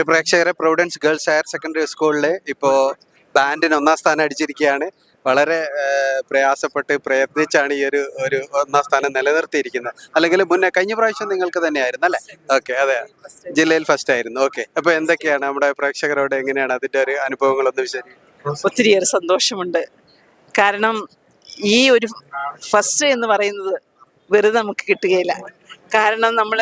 പ്രിയ പ്രേക്ഷകരെ Providence girls higher secondary സ്കൂളിൽ ഇപ്പോൾ ബാൻഡിന് ഒന്നാം സ്ഥാനം അടിച്ചിരിക്കുകയാണ്. വളരെ പ്രയാസപ്പെട്ട് പ്രയത്നിച്ചാണ് ഈ ഒരു ഒരു ഒന്നാം സ്ഥാനം നിലനിർത്തിയിരിക്കുന്നത്. അല്ലെങ്കിൽ മുന്നേ കഴിഞ്ഞ പ്രാവശ്യം നിങ്ങൾക്ക് തന്നെയായിരുന്നു അല്ലേ? ഓക്കെ അതെ. ജില്ലയിൽ ഫസ്റ്റ് ആയിരുന്നു. ഓക്കെ അപ്പോൾ എന്തൊക്കെയാണ് നമ്മുടെ പ്രേക്ഷകരോട് എങ്ങനെയാണ് അതിന്റെ ഒരു അനുഭവങ്ങൾ അനുഭവങ്ങളൊന്ന് വിശദീകരിക്കും ഒത്തിരിയേറെ സന്തോഷമുണ്ട്. കാരണം ഈ ഒരു ഫസ്റ്റ് എന്ന് പറയുന്നത് വെറുതെ നമുക്ക് കിട്ടുകയില്ല. കാരണം നമ്മൾ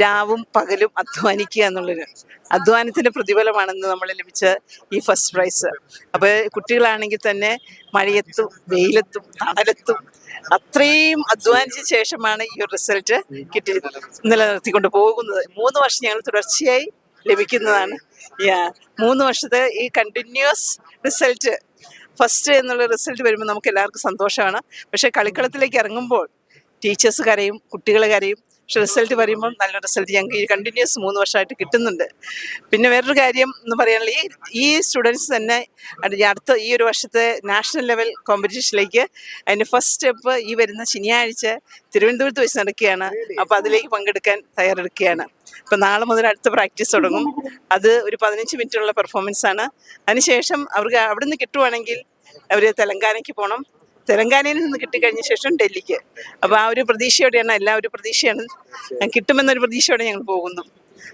രാവും പകലും അധ്വാനിക്കുക എന്നുള്ളൊരു അധ്വാനത്തിന്റെ പ്രതിഫലമാണെന്ന് നമ്മൾ ലഭിച്ച ഈ ഫസ്റ്റ് പ്രൈസ് അപ്പോൾ കുട്ടികളാണെങ്കിൽ തന്നെ മഴയത്തും വെയിലത്തും തണലത്തും അത്രയും അധ്വാനിച്ച ശേഷമാണ് ഈ ഒരു റിസൾട്ട് കിട്ടി നിലനിർത്തിക്കൊണ്ട് പോകുന്നത്. മൂന്ന് വർഷം ഞങ്ങൾ തുടർച്ചയായി ലഭിക്കുന്നതാണ്. മൂന്ന് വർഷത്തെ ഈ കണ്ടിന്യൂസ് റിസൾട്ട് ഫസ്റ്റ് എന്നുള്ള റിസൾട്ട് വരുമ്പോൾ നമുക്ക് എല്ലാവർക്കും സന്തോഷമാണ്. പക്ഷേ കളിക്കളത്തിലേക്ക് ഇറങ്ങുമ്പോൾ ടീച്ചേഴ്സ് കരയും കുട്ടികൾ കരയും പക്ഷെ റിസൾട്ട് പറയുമ്പോൾ നല്ല റിസൾട്ട് ഞങ്ങൾക്ക് ഈ കണ്ടിന്യൂസ് മൂന്ന് വർഷമായിട്ട് കിട്ടുന്നുണ്ട്. പിന്നെ വേറൊരു കാര്യം എന്ന് പറയാനുള്ള ഈ ഈ സ്റ്റുഡൻസ് തന്നെ അടുത്ത ഈ ഒരു വർഷത്തെ നാഷണൽ ലെവൽ കോമ്പറ്റീഷനിലേക്ക് അതിന്റെ ഫസ്റ്റ് സ്റ്റെപ്പ് ഈ വരുന്ന ശനിയാഴ്ച തിരുവനന്തപുരത്ത് വെച്ച് നടക്കുകയാണ്. അപ്പോൾ അതിലേക്ക് പങ്കെടുക്കാൻ തയ്യാറെടുക്കുകയാണ്. ഇപ്പം നാളെ മുതൽ അടുത്ത പ്രാക്ടീസ് തുടങ്ങും. അത് ഒരു പതിനഞ്ച് മിനിറ്റുള്ള പെർഫോമൻസ് ആണ്. അതിനുശേഷം അവർക്ക് അവിടുന്ന് കിട്ടുവാണെങ്കിൽ അവർ തെലങ്കാനയ്ക്ക് പോകണം തെലങ്കാനയിൽ നിന്ന് കിട്ടിക്കഴിഞ്ഞ ശേഷം ഡൽഹിക്ക്. അപ്പോൾ ആ ഒരു പ്രതീക്ഷയോടെയാണ് എല്ലാ ഒരു പ്രതീക്ഷയാണ് കിട്ടുമെന്നൊരു പ്രതീക്ഷയോടെ ഞങ്ങൾ പോകുന്നു.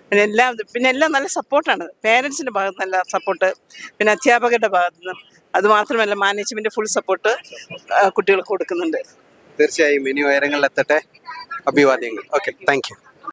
പിന്നെ എല്ലാം പിന്നെ എല്ലാം നല്ല സപ്പോർട്ടാണ്. പേരൻസിന്റെ ഭാഗത്ത് നല്ല സപ്പോർട്ട് പിന്നെ അധ്യാപകരുടെ ഭാഗത്ത് നിന്നും. അതുമാത്രമല്ല മാനേജ്മെന്റ് ഫുൾ സപ്പോർട്ട് കുട്ടികൾക്ക് കൊടുക്കുന്നുണ്ട്. തീർച്ചയായും ഇനി ഉയരങ്ങളിൽ എത്തട്ടെ. അഭിവാദ്യങ്ങൾ. Okay thank you.